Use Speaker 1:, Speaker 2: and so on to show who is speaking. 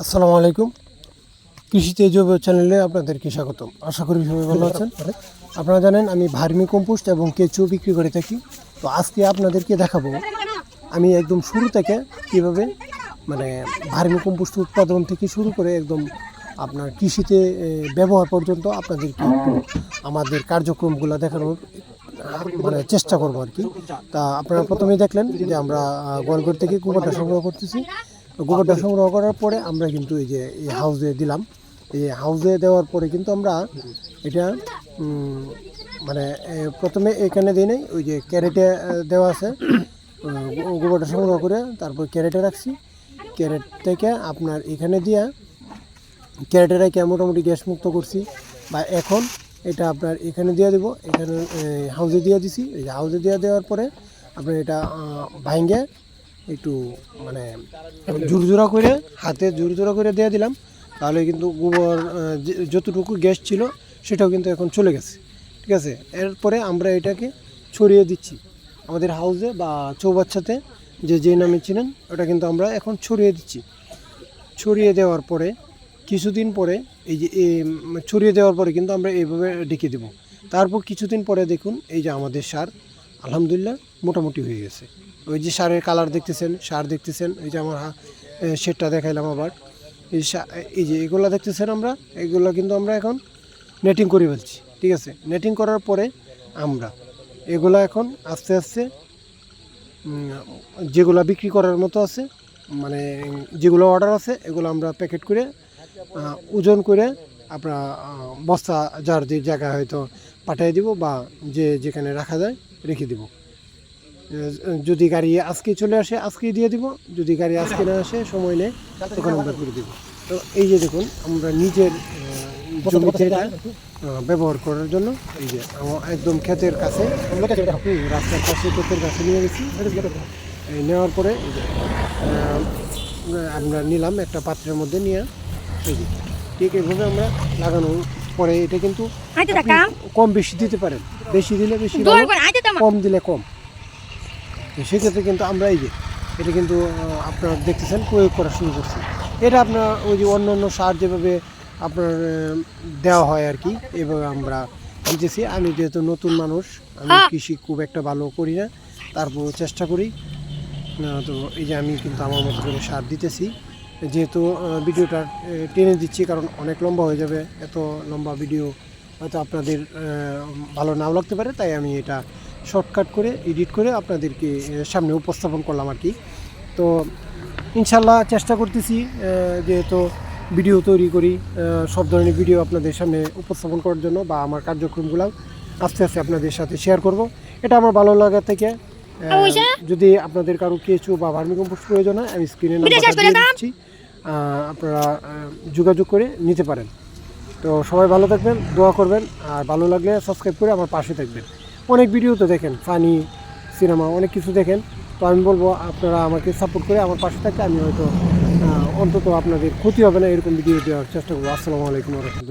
Speaker 1: আসসালামু আলাইকুম। কৃষিতে জৈব চ্যানেলে আপনাদেরকে স্বাগতম। আশা করি সবাই ভালো আছেন। আপনারা জানেন, আমি ভার্মি কম্পোস্ট এবং কেঁচু বিক্রি করে থাকি। তো আজকে আপনাদেরকে দেখাবো, আমি একদম শুরু থেকে কীভাবে মানে ভার্মি কম্পোস্ট উৎপাদন থেকে শুরু করে একদম আপনার কৃষিতে ব্যবহার পর্যন্ত আপনাদেরকে আমাদের কার্যক্রমগুলো দেখানোর মানে চেষ্টা করব আর কি। তা আপনারা প্রথমেই দেখলেন যে আমরা গোয়ালঘর থেকে গোবরটা সংগ্রহ করতেছি। গোবরটা সংগ্রহ করার পরে আমরা কিন্তু এই যে এই হাউজে দিলাম। এই হাউজে দেওয়ার পরে কিন্তু আমরা এটা মানে প্রথমে এখানে দিই নাই ওই যে ক্যারেটে দেওয়া আছে। গোবরটা সংগ্রহ করে তারপর ক্যারেটে রাখছি। ক্যারেট থেকে আপনার এখানে দিয়া ক্যারেটে রেখে মোটামুটি গ্যাস মুক্ত করছি। বা এখন এটা আপনার এখানে দিয়ে দেবো এখানে হাউজে দিয়ে দিছি। এই যে হাউজে দিয়ে দেওয়ার পরে আপনার এটা ভাঙ্গে একটু মানে জোর জোরজোড়া করে, হাতে জোর জোরজোড়া করে দিয়ে দিলাম। তাহলে কিন্তু গোবর যতটুকু গ্যাস ছিল, সেটাও কিন্তু এখন চলে গেছে। ঠিক আছে? এরপরে আমরা এটাকে ছড়িয়ে দিচ্ছি। আমাদের হাউসে বা চৌবাচ্চাতে, যে যে নামে ছিলেন ওটা কিন্তু আমরা এখন ছড়িয়ে দিচ্ছি। ছড়িয়ে দেওয়ার পরে, কিছুদিন পরে, এই যে ছড়িয়ে দেওয়ার পরে কিন্তু আমরা এইভাবে ডেকে দেব। তারপর কিছুদিন পরে দেখুন, এই যে আমাদের সার আলহামদুলিল্লাহ, মোটামুটি হয়ে গেছে। ওই যে সারের কালার দেখতেছেন, সার দেখতেছেন, এই যে আমার শেডটা দেখাইলাম আবার। এই এই যে এগুলো দেখতেছেন আমরা, এগুলো কিন্তু আমরা এখন নেটিং করে ফেলছি, ঠিক আছে? নেটিং করার পরে আমরা এগুলো এখন আস্তে আস্তে যেগুলো বিক্রি করার মতো আছে মানে যেগুলো অর্ডার আছে, এগুলো আমরা প্যাকেট করে ওজন করে, আপনার বস্তা, যার যে জায়গায় হয়তো পাঠিয়ে দিব বা যে যেখানে রাখা যায় রেখে দিব। যদি গাড়ি আজকে চলে আসে আজকেই দিয়ে দিব। যদি গাড়ি আজকে না আসে সময় নেই তখন আমরা করে দিব। তো এই যে দেখুন আমরা নিজের জমিতে এটা ব্যবহার করার জন্য এই যে একদম ক্ষেতের কাছে রাস্তার পাশে ক্ষেতের কাছে নিয়ে গেছি। নেওয়ার পরে আমরা নিলাম একটা পাত্রের মধ্যে নিয়ে ঠিক এইভাবে আমরা লাগানোর পরে এটা কিন্তু
Speaker 2: আইতে কম?
Speaker 1: বেশি দিতে পারেন। বেশি দিলে বেশি
Speaker 2: তা
Speaker 1: কম দিলে কম। সেক্ষেত্রে কিন্তু আমরা এই যে এটা কিন্তু আপনার দেখতেছেন প্রয়োগ করা শুরু করছি। এটা আপনার ওই যে অন্য অন্য সার যেভাবে আপনার দেওয়া হয় আর কি এভাবে আমরা দিতেছি। আমি যেহেতু নতুন মানুষ আমি। কৃষি খুব একটা ভালো করি না তারপর চেষ্টা করি। তো এই যে আমি কিন্তু আমার মতো করে সার দিতেছি। যেহেতু ভিডিওটা টেনে দিচ্ছি কারণ অনেক লম্বা হয়ে যাবে এত লম্বা ভিডিও হয়তো আপনাদের ভালো নাও লাগতে পারে তাই আমি এটা শর্টকাট করে এডিট করে আপনাদেরকে সামনে উপস্থাপন করলাম আর কি। তো ইনশাল্লাহ চেষ্টা করতেছি যেহেতু ভিডিও তৈরি করি সব ধরনের ভিডিও আপনাদের সামনে উপস্থাপন করার জন্য বা আমার কার্যক্রমগুলো আস্তে আস্তে আপনাদের সাথে শেয়ার করব। এটা আমার ভালো লাগা থেকে যদি আপনাদের কারও কেঁচু বা ভার্মিকম্পোস্ট প্রয়োজন হয় আমি স্ক্রিনে
Speaker 2: বিদেশ
Speaker 1: নাম্বারটা দিয়ে দিচ্ছি। আপনারা যোগাযোগ করে নিতে পারেন। তো সবাই ভালো থাকবেন, দোয়া করবেন, আর ভালো লাগলে সাবস্ক্রাইব করে আমার পাশে থাকবেন। অনেক ভিডিও তো দেখেন ফানি সিনেমা অনেক কিছু দেখেন। তো আমি বলব, আপনারা আমাকে সাপোর্ট করে আমার পাশে থাকলে আমি হয়তো অন্তত আপনাদের ক্ষতি হবে না, এরকম ভিডিও দেওয়ার চেষ্টা করব। আসসালামু আলাইকুম রহমতুল্লাহ।